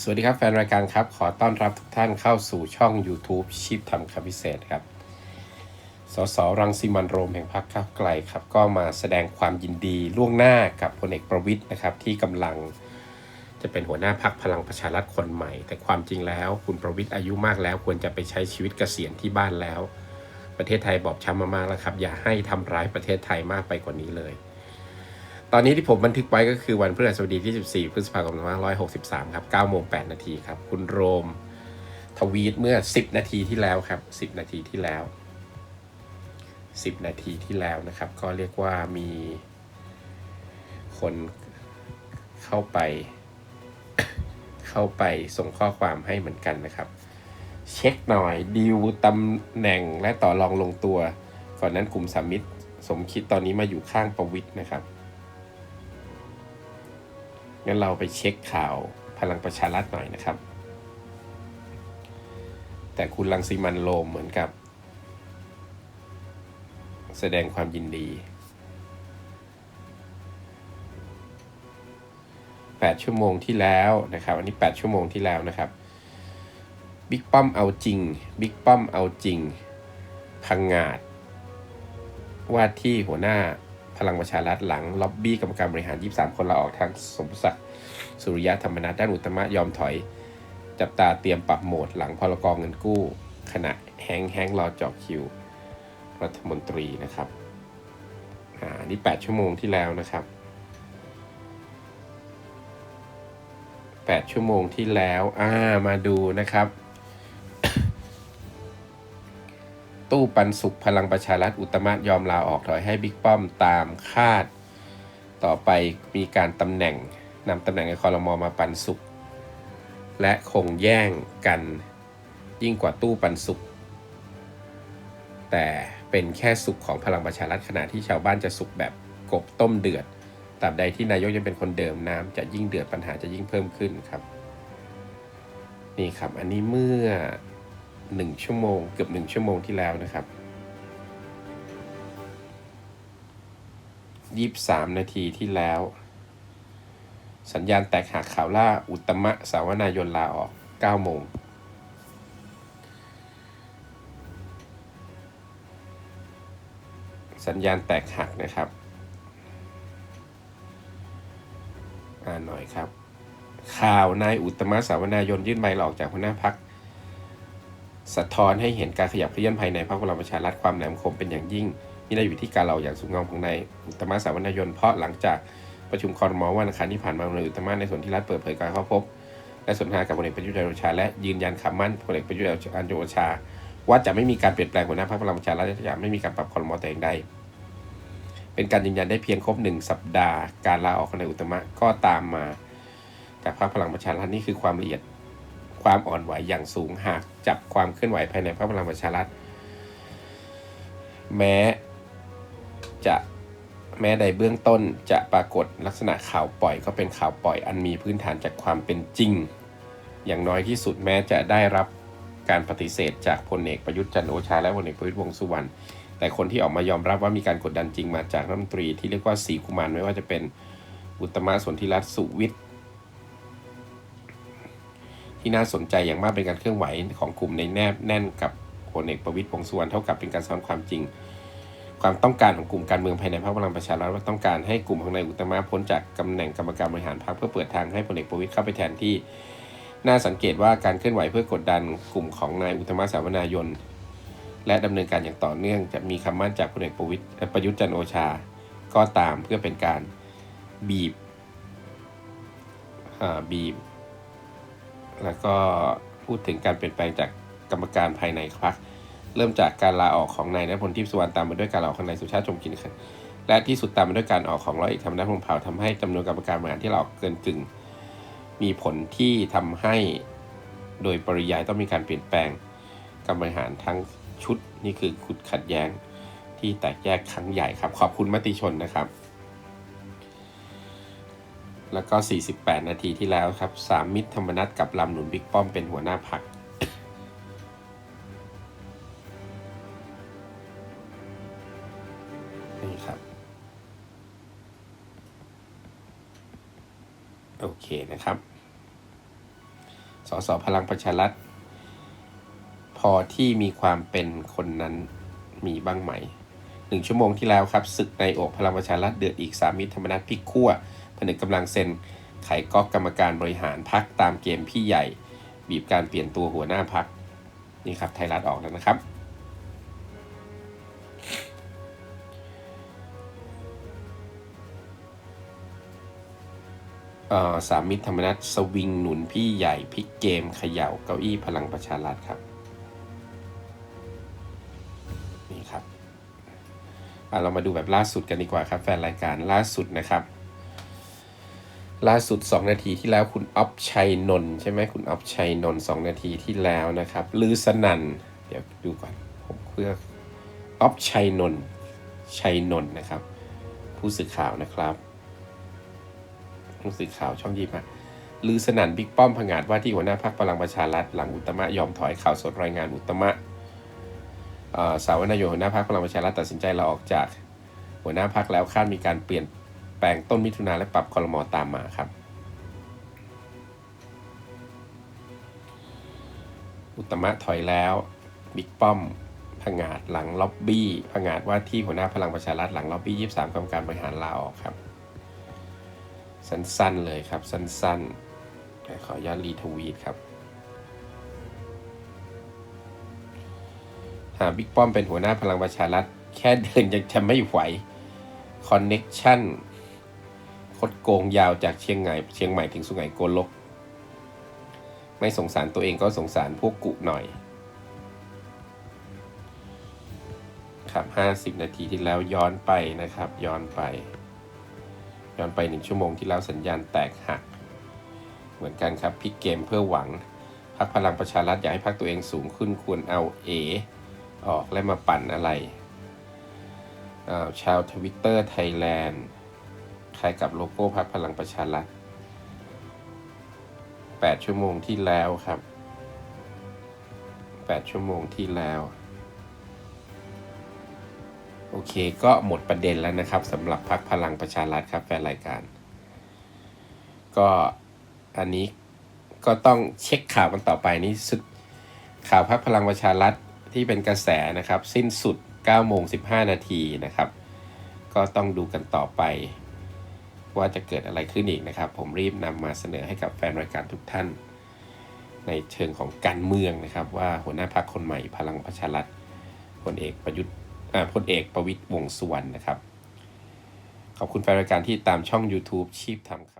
สวัสดีครับแฟนรายการครับ ขอต้อนรับทุกท่านเข้าสู่ช่อง YouTube ชีพทำคำพิเศษครับ สสรังสิมันโรมแห่งพรรคก้าวไกลครับ ก็มาแสดงความยินดีล่วงหน้ากับพลเอกประวิทย์นะครับ ที่กำลังจะเป็นหัวหน้าพักพลังประชารัฐคนใหม่ แต่ความจริงแล้วคุณประวิทย์อายุมากแล้ว ควรจะไปใช้ชีวิตเกษียณที่บ้านแล้ว ประเทศไทยบอบช้ำมามากแล้วครับ อย่าให้ทำร้ายประเทศไทยมากไปกว่านี้เลย ตอนนี้ที่ผมบันทึกไว้ก็คือวันพฤหัสบดีที่ 14 พฤษภาคม2563 ครับ9โมง8นาทีครับ คุณโรม ทวีตเมื่อ 10 นาทีที่แล้วครับ 10 นาทีที่แล้ว 10 นาทีที่แล้วนะครับ ก็เรียกว่ามีคนเข้าไป เข้าไปส่งข้อความให้เหมือนกันนะครับ เช็คหน่อยดีลตำแหน่งและต่อรองลงตัว ก่อนนั้นกลุ่มสามิตรสมคิดตอนนี้มาอยู่ข้างประวิทย์นะครับ งั้นเราไปเช็คข่าวพลังประชารัฐหน่อยนะครับ แต่คุณลังสีมันโรมเหมือนกับ แสดงความยินดี 8 ชั่วโมงที่แล้วนะครับ อันนี้ 8 ชั่วโมงที่แล้วนะครับบิ๊กป้อมเอาจริง บิ๊กป้อมเอาจริง พังงาด ว่าที่หัวหน้า พลังประชารัฐหลังล็อบบี้กรรมการบริหาร 23 คนลาออกทั้งสมศักดิ์สุริยะธรรมนัฐด้านอุตมะยอมถอย จับตาเตรียมปรับโหมดหลังพรกองเงินกู้ ขณะแฮงแฮงรอจาะคิว รัฐมนตรีนะครับอ่านี่ 8 ชั่วโมงที่แล้วนะครับ 8 ชั่วโมงที่แล้วอ่ามาดูนะครับ ตู้ปันสุขพลังประชารัฐอุตมะยอมลาออกถอยให้บิ๊กป้อมตามคาด ต่อไปมีการตำแหน่งนำตำแหน่งในคอรมอมาปันสุข และคงแย่งกันยิ่งกว่าตู้ปันสุข แต่เป็นแค่สุขของพลังประชารัฐขณะที่ชาวบ้านจะสุขแบบกบต้มเดือดตราบใดที่นายกยังเป็นคนเดิมน้ำจะยิ่งเดือดปัญหาจะยิ่งเพิ่มขึ้นครับ นี่ครับอันนี้เมื่อ หนึ่งชั่วโมง เกือบหนึ่งชั่วโมงที่แล้วนะครับยี่สามนาทีที่แล้ว สัญญาณแตกหักข่าวล่าอุตมะสาวนายนลาออก 9 โมงสัญญาณแตกหักนะครับ อ่านหน่อยครับ ข่าวนายอุตตมะสาวนายนยื่นใบลาออกจากหัวหน้าพัก สะท้อนให้เห็นการขยับเคลื่อนภายในพรรคพลังประชารัฐความแหลมคมเป็นอย่างยิ่งนี่ได้อยู่ที่การเราอย่างสูงงามของนายอุตมะสาวนายนเพราะหลังจากประชุมคอรมอวันอังคารที่ผ่านมาในอุตมะในส่วนที่รัฐเปิดเผยการเข้าพบ และสนทนากับพลเอกประยุทธ์จันทร์โอชาและยืนยันคำมั่นพลเอกประยุทธ์จันทร์โอชา ว่าจะไม่มีการเปลี่ยนแปลงหัวหน้าพรรคพลังประชารัฐจะไม่มีการปรับคอรมอแต่อย่างใดเป็นการยืนยันได้เพียงครบหนึ่งสัปดาห์การลาออกของนายอุตตมะก็ตามมาจากพรรคพลังประชารัฐนี่คือความละเอียด ความอ่อนไหวอย่างสูงหากจับความเคลื่อนไหวภายในพรรคพลังประชารัฐ แม้จะแม้ในเบื้องต้นจะปรากฏลักษณะข่าวปล่อยก็เป็นข่าวปล่อยอันมีพื้นฐานจากความเป็นจริง อย่างน้อยที่สุดแม้จะได้รับการปฏิเสธจากพลเอกประยุทธ์จันทร์โอชาและพลเอกประวิตรวงสุวรรณแต่คนที่ออกมายอมรับว่ามีการกดดันจริงมาจากรัฐมนตรีที่เรียกว่าสีกุมารไม่ว่าจะเป็นอุตตมะสนธิรัตน์สุวิทย์ ที่น่าสนใจอย่างมากเป็นการเคลื่อนไหวของกลุ่มในแนบแน่นกับพลเอกประวิตรวงสุวรรณเท่ากับเป็นการสะท้อนความจริง ความต้องการของกลุ่มการเมืองภายในพรรคพลังประชารัฐว่าต้องการให้กลุ่มของนายอุตมะพ้นจากตำแหน่งกรรมการบริหารพรรคเพื่อเปิดทางให้พลเอกประวิตรเข้าไปแทนที่ น่าสังเกตว่าการเคลื่อนไหวเพื่อกดดันกลุ่มของนายอุตมะสาวนายนและดำเนินการอย่างต่อเนื่องจะมีคำมั่นจากพลเอกประวิตรเอ่อประยุทธ์จันโอชา ก็ตามเพื่อเป็นการบีบอ่าบีบ แล้วก็พูดถึงการเปลี่ยนแปลงจากกรรมการภายในพรรคเริ่มจากการลาออกของนายณพลทิพย์สุวรรณตามมาด้วยการลาออกของนายสุชาติชมกินและที่สุดตามมาด้วยการออกของร้อยเอกธรรมนัฐพรหมเผาทำให้จำนวนกรรมการบริหารที่ลาออกเกินกึ่ง มีผลที่ทำให้โดยปริยายต้องมีการเปลี่ยนแปลงการบริหารทั้งชุดนี่คือขุดขัดแย้งที่แตกแยกครั้งใหญ่ครับ ขอบคุณมติชนนะครับ แล้วก็ 48 นาทีที่แล้วครับสามมิตรธรรมนัตกับลำหนุนบิ๊กป้อมเป็นหัวหน้าพักนี่ครับ โอเคนะครับ สสพลังประชารัฐพอที่มีความเป็นคนนั้นมีบ้างไหมหนึ่งชั่วโมงที่แล้วครับศึกในอกพลังประชารัฐเดือดอีกสามมิตรธรรมนัฐพลิกขั้ว ผนึกกำลังเซ็นไขก๊อกกรรมการบริหารพักตามเกมพี่ใหญ่ บีบการเปลี่ยนตัวหัวหน้าพักนี่ครับไทยรัฐออกแล้วนะครับ สามมิตรธรรมนัฐสวิงหนุนพี่ใหญ่พลิกเกมเขย่าเก้าอี้พลังประชารัฐครับ นี่ครับเรามาดูแบบล่าสุดกันดีกว่าครับ แฟนรายการล่าสุดนะครับ ล่าสุด 2 นาทีที่แล้วคุณอ๊อฟชัยนนท์ใช่ไหมคุณอ๊อฟชัยนนท์สองนาทีที่แล้วนะครับลือสนันเดี๋ยวดูก่อนผมเพื่ออ๊อฟชัยนนท์ชัยนนท์นะครับ ผู้สื่อข่าวนะครับ ผู้สื่อข่าวช่องยีมาลือสนันบิ๊กป้อมผงาดว่าที่หัวหน้าพักพลังประชารัฐหลังอุตมะยอมถอยข่าวสดรายงานอุตมะสาวนายนหัวหน้าพักพลังประชารัฐตัดสินใจลาออกจาก หัวหน้าพักแล้วคาดมีการเปลี่ยน แปลงต้นมิถุนาและปรับคอรมอตามมาครับ อุตมะถอยแล้วบิ๊กป้อมผงาดหลังล็อบบี้ผงาดว่าที่หัวหน้าพลังประชารัฐหลังล็อบบี้23กรรมการบริหารลาออกครับ สั้นๆเลยครับ สั้นๆ ขออนุญาตรีทวีตครับหาบิ๊กป้อมเป็นหัวหน้าพลังประชารัฐ แค่เดินยังจะไม่ไหวคอนเน็กชัน คดโกงยาวจากเชียงใหม่เชียงใหม่ถึงสุไหงโกลก ไม่สงสารตัวเองก็สงสารพวกกุหน่อย ครับ 50 นาทีที่แล้วย้อนไปนะครับ ย้อนไป ย้อนไปหนึ่งชั่วโมงที่แล้วสัญญาณแตกหัก เหมือนกันครับพลิกเกมเพื่อหวังพักพลังประชารัฐอยากให้พักตัวเองสูงขึ้นควรเอาเอออกและมาปั่นอะไรชาวทวิตเตอร์ไทยแลนด์ คล้ายกับโลโก้พักพลังประชารัฐ 8 ชั่วโมงที่แล้วครับ 8 ชั่วโมงที่แล้ว โอเคก็หมดประเด็นแล้วนะครับสำหรับพักพลังประชารัฐครับแฟนรายการ ก็อันนี้ก็ต้องเช็คข่าวกันต่อไปนี่สุดข่าวพักพลังประชารัฐที่เป็นกระแสนะครับ สิ้นสุด9โมง15 นาทีนะครับ ก็ต้องดูกันต่อไป ว่าจะเกิดอะไรขึ้นอีกนะครับ ผมรีบนำมาเสนอให้กับแฟนรายการทุกท่าน ในเชิงของการเมืองนะครับ ว่าหัวหน้าพรรคคนใหม่พลังประชารัฐพลเอกประยุทธ์พลเอกประวิตยวงสุวรรณนะครับ ขอบคุณแฟนรายการที่ตามช่อง YouTube ชีพทำครับ